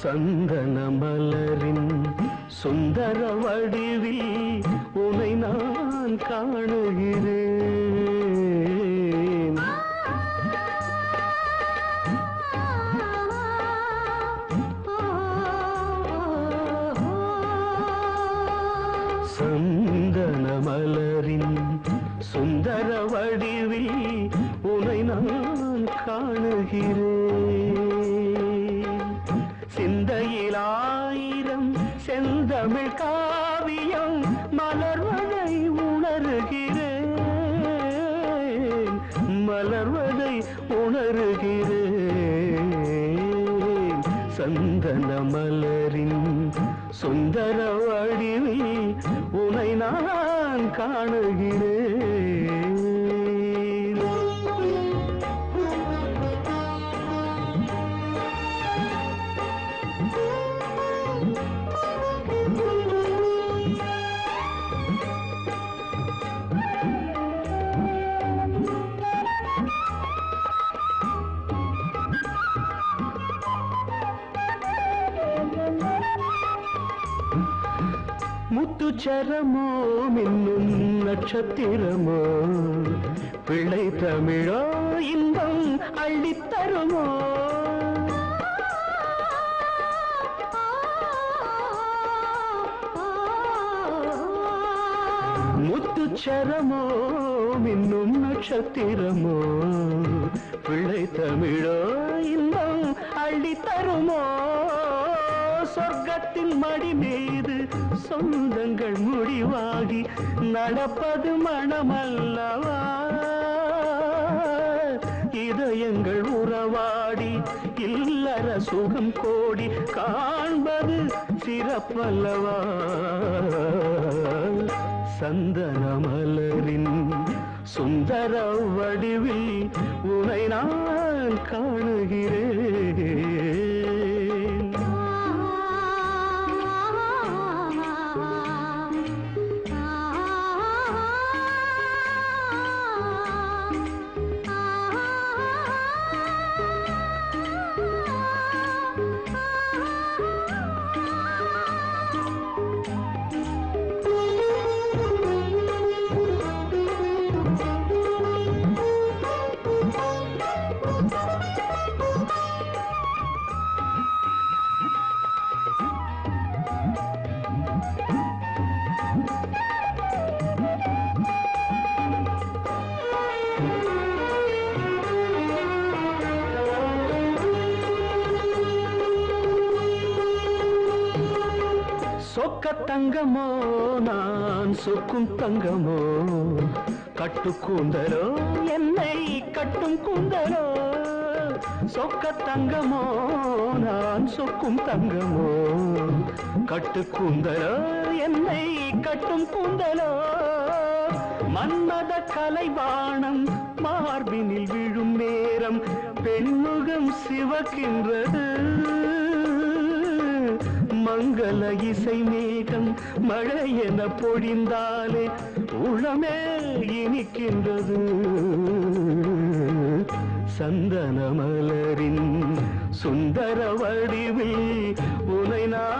சந்தன மலரின் சுந்தர வடிவில் உனை நான் காணுகிறேன். சந்தன மலரின் சுந்தர வடிவில் உனை நான் காணுகிறேன். சிந்தையில் ஆயிரம் செந்தமிழ் காவியம் மலர்வதை உணர்கிறேன். மலர்வதை உணர்கிறேன். சந்தன மலரின் சுந்தர வடிவில் உனை நான் காணுகிறேன். முத்துச்சரமோ மின்னும் நட்சத்திரமோ பிள்ளை தமிழோ இன்பம் அள்ளித்தருமோ முத்துச்சரமோ மின்னும் நட்சத்திரமோ பிள்ளை தமிழோ இன்பம் அள்ளித்தருமோ சொர்க்கத்தின் மடி மீது சொந்தங்கள் முடிவாகி நடப்பது மனமல்லவா? இதயங்கள் உறவாடி இல்லற சுகம் கோடி காண்பது சிறப்பல்லவா? சந்தன மலரின் சுந்தர வடிவில் உனை நான் காணுகிறேன். சொக்க தங்கமோ நான் சொக்கும் தங்கமோ? கட்டு கூந்தலோ என்னை கட்டும் கூந்தலோ? சொக்க தங்கமோ நான் சொக்கும் தங்கமோ? கட்டு கூந்தலோ என்னை கட்டும் கூந்தலோ? மன்மத கலைவாணம் மார்பினில் விழும் நேரம் பெண்முகம் சிவக்கின்றது. மங்கள இசை மேகம் மழையென பொழிந்தாலே உளமே இனிக்கின்றது. சந்தன மலரின் சுந்தர வடிவில் உனை நான்